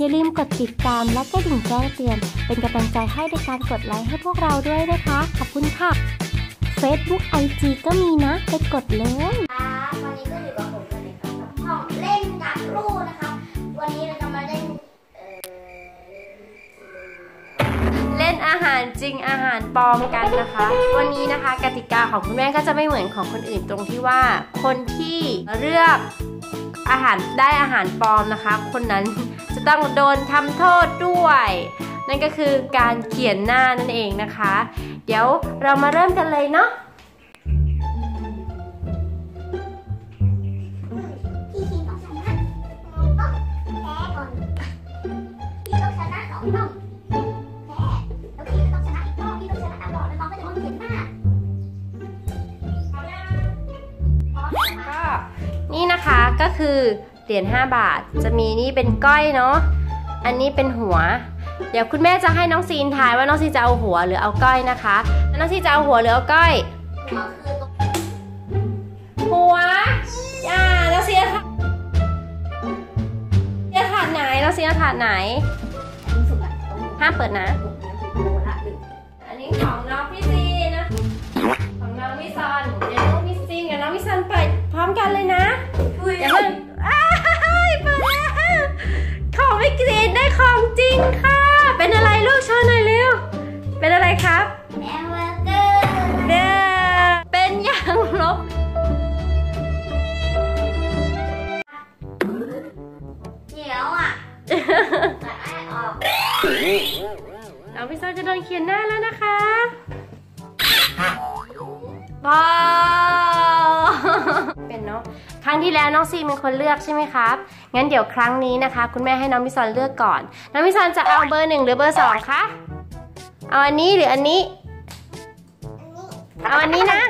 อย่าลืมกดติดตามและกระดิ่งแจ้งเตือน เป็นกำลังใจให้ในการกดไลค์ให้พวกเราด้วยนะคะ ขอบคุณค่ะ Facebook IG ก็มีนะ ไปกดเลยครับวันนี้ก็อยู่กับผมกันเลยครับกับช่องเล่นกับลูกนะครับ วันนี้เราจะมาเล่นเอ่อเล่นอาหารจริงอาหารปลอมกันนะคะ วันนี้นะคะกติกาของคุณแม่ก็จะไม่เหมือนของคนอื่นตรงที่ว่า คนที่เลือกอาหารได้อาหารปลอมนะคะ คนนั้น จะต้องโดนทำโทษด้วย นั่นก็คือการเขียนหน้านั่นเองนะคะ เดี๋ยวเรามาเริ่มกันเลยเนาะพี่ทีมต้องชนะต้องแพ้ก่อนพี่ต้องชนะสองต้องแพ้แล้วพี่ต้องชนะอีกรอบพี่ต้องชนะตลอดแล้วน้องก็จะต้องเขียนหน้าพร้อมยังพร้อมนะคะก็นี่นะคะก็คือ เหรียญ5บาท จะมีนี่เป็นก้อยเนาะอันนี้เป็นหัว เดี๋ยวคุณแม่จะให้น้องซีนทายว่าน้องซีนจะเอาหัวหรือเอาก้อยนะคะแล้วน้องซีนจะเอาหัวหรือเอาก้อยก็คือตรงหัวอ่าแล้วเสียถาดเสียถาดไหนแล้วเสียถาดไหนนี้สุดอะตรงห้ามเปิดนะตรงนี้คือโดนละหนึ่งอันนี้ของน้องพี่ซีนะของน้องพี่ซอนเดี๋ยวน้องพี่ซีกับน้องพี่ซอนเปิดพร้อมกันเลยนะอย่าเพิ่ง น้องพี่ซอนจะโดนเขียนหน้าแล้วนะคะบอเป็นเนาะครั้งที่แล้วน้องซีเป็นคนเลือกใช่ไหมครับ งั้นเดี๋ยวครั้งนี้นะคะ คุณแม่ให้น้องพี่ซอนเลือกก่อน น้องพี่ซอนจะเอาเบอร์หนึ่งหรือเบอร์สองคะเอาอันนี้หรืออันนี้ เอาอันนี้นะ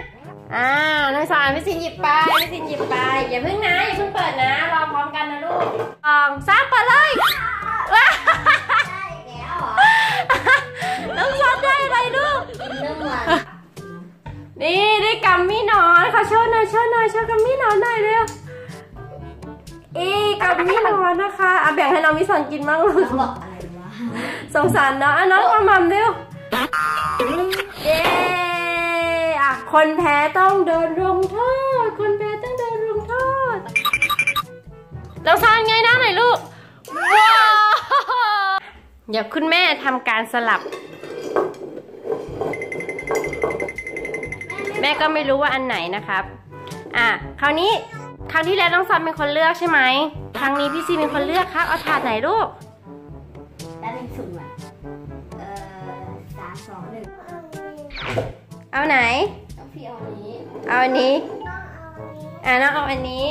อ่า น้องพี่ซอนพี่ซินหยิบไปพี่ซินหยิบไป อย่าเพิ่งนะ อย่าเพิ่งเปิดนะ รอพร้อมกันนะลูกสองสามเปิดเลย มมี่หนอนขอโชว์หน่อยโชว์หน่อยโชว์กัมมี่หนอนหน่อยเร็วอีกัมมี่หนอนนะคะอะแบ่งให้น้องมิสันกินบ้างลูกบอกอะไรวะสงสารเนาะอะน้องมามัมเร็วเย้อะคนแพ้ต้องโดนลงโทษคนแพ้ต้องโดนลงโทษน้องซานไงน้าหน่อยลูกว้าวเดี๋ยวคุณแม่ทำการสลับ แม่ก็ไม่รู้ว่าอันไหนนะครับ อะคราวนี้ครั้งที่แล้วน้องซันเป็นคนเลือกใช่ไหมครั้งนี้พี่ซีเป็นคนเลือกครับ เอาถาดไหนลูกแล้วเป็นสุ่มอะเอ่อสามสองหนึ่งเอาไหนต้องพี่เอาอันนี้ เอาอันนี้ อะน้องเอาอันนี้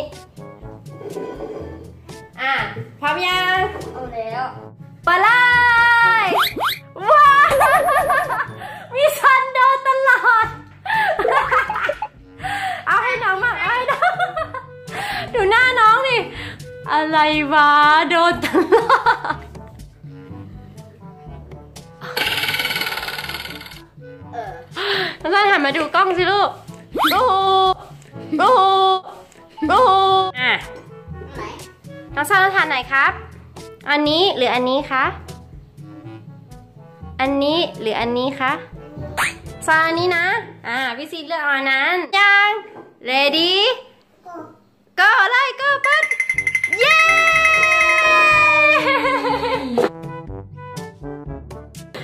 อะพร้อมยังเอาแล้ว อะไรวะ โดนตลอดเออน้องซันหันมาดูกล้องสิลูกโอ้โหโอ้โหโอ้โหอะไหนน้องซันเราทานไหนครับ อันนี้หรืออันนี้คะ อันนี้หรืออันนี้คะซาอันนี้นะ อ่าพี่ซีเลือกเอาอันนั้น ยัง ready ก็เลยก็ปัด เย้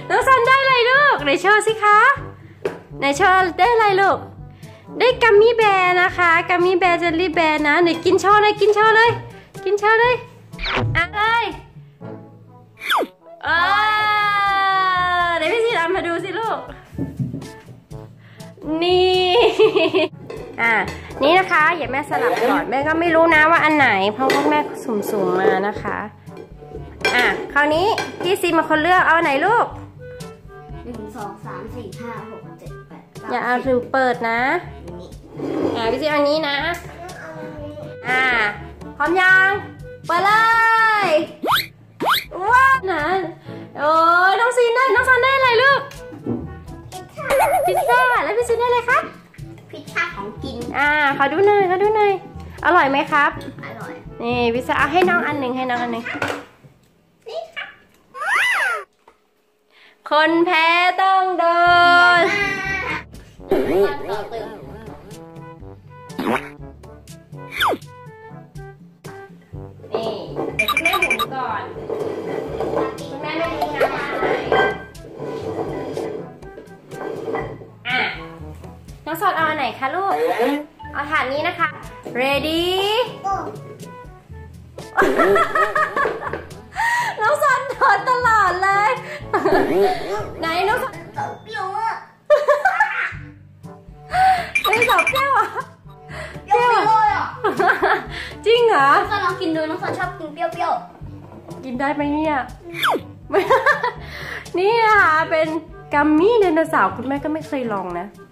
น้องซันได้อะไรลูกไหนโชว์สิคะไหนโชว์ได้อะไรลูก ได้กัมมี่แบร์นะคะกัมมี่แบร์เจลลี่แบร์นะไหนกินโชว์เลยกินโชว์เลย กินโชว์เลยอะเลยเออเดี๋ยวพี่ซีดำมาดูสิลูก นี่ อะ นี่นะคะอย่าแม่สลับก่อนแม่ก็ไม่รู้นะว่าอันไหน เพราะว่าแม่สุ่มๆมานะคะ อะคราวนี้พี่ซีมาคนเลือกเอาอันไหนลูกหนึ่งสองสามสี่ห้าหกเจ็ดแปดก้อย่าเอาถือเปิดนะนี่อะพี่ซีเอาอันนี้นะ อ่าพร้อมยังเปิดเลยว้าวนะโอ้ยน้องซีนได้น้องซันได้อะไรลูกพิซซ่าแล้วพี่ซีนได้อะไรครับ พิซซ่าของกิน อ่าขอดูหน่อยขอดูหน่อย อร่อยไหมครับ อร่อย นี่พิซซ่าให้น้องอันหนึ่งให้น้องอันหนึ่งคนแพ้ต้องโดนต่อเติม องสอนเอาอันไหนคะลูก เอาถาดนี้นะคะ ready โอ้น้องสอนถอดตลอดเลย ไหนน้องสอนเปรี้ยวอะไม่สอบเปรี้ยวเหรอะเปรี้ยวเลยอะจริงเหรอ น้องสอนลองกินดูน้องสอนชอบกินเปรี้ยวกินได้ไหมเนี่ยไม่นี่นะคะเป็นกัมมี่ไดโนเสาร์คุณแม่ก็ไม่เคยลองนะๆแหละ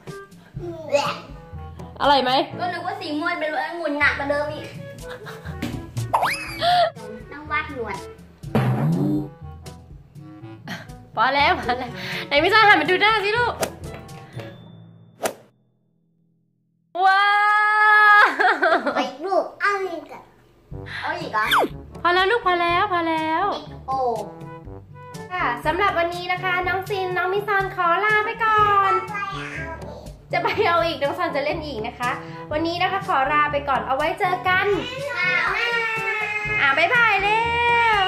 อร่อยไหมก็นึกว่าสีม่วงเป็นรสองุ่นหนักกว่าเดิมอีกน้องวาดหนวดพอแล้วพอแล้วไหนพี่ซ่าหันมาดูหน้าสิลูก ว้าวไปลูกเอาอีกอะเอาอีกอะพอแล้วลูกพอแล้วพอแล้ว โอ้ค่ะสำหรับวันนี้นะคะ น้องซินน้องมิซอนขอลาไปก่อน จะไปเอาอีกน้องซอนจะเล่นอีกนะคะ วันนี้นะคะขอลาไปก่อนเอาไว้เจอกันอะบ๊ายบายเร็ว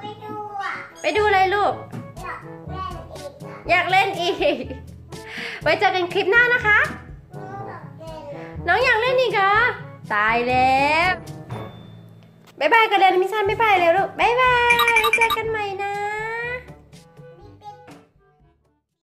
ไปดูอะไปดูเลยลูกอยากเล่นอีกอะอยากเล่นอีก ไว้เจอกันคลิปหน้านะคะ น้องอยากเล่นน้องอยากเล่นอีกเหรอตายแล้วบ๊ายบายกันเลยมิซอนบ๊ายบายเร็วลูกบ๊ายบายไว้เจอกันใหม่นะ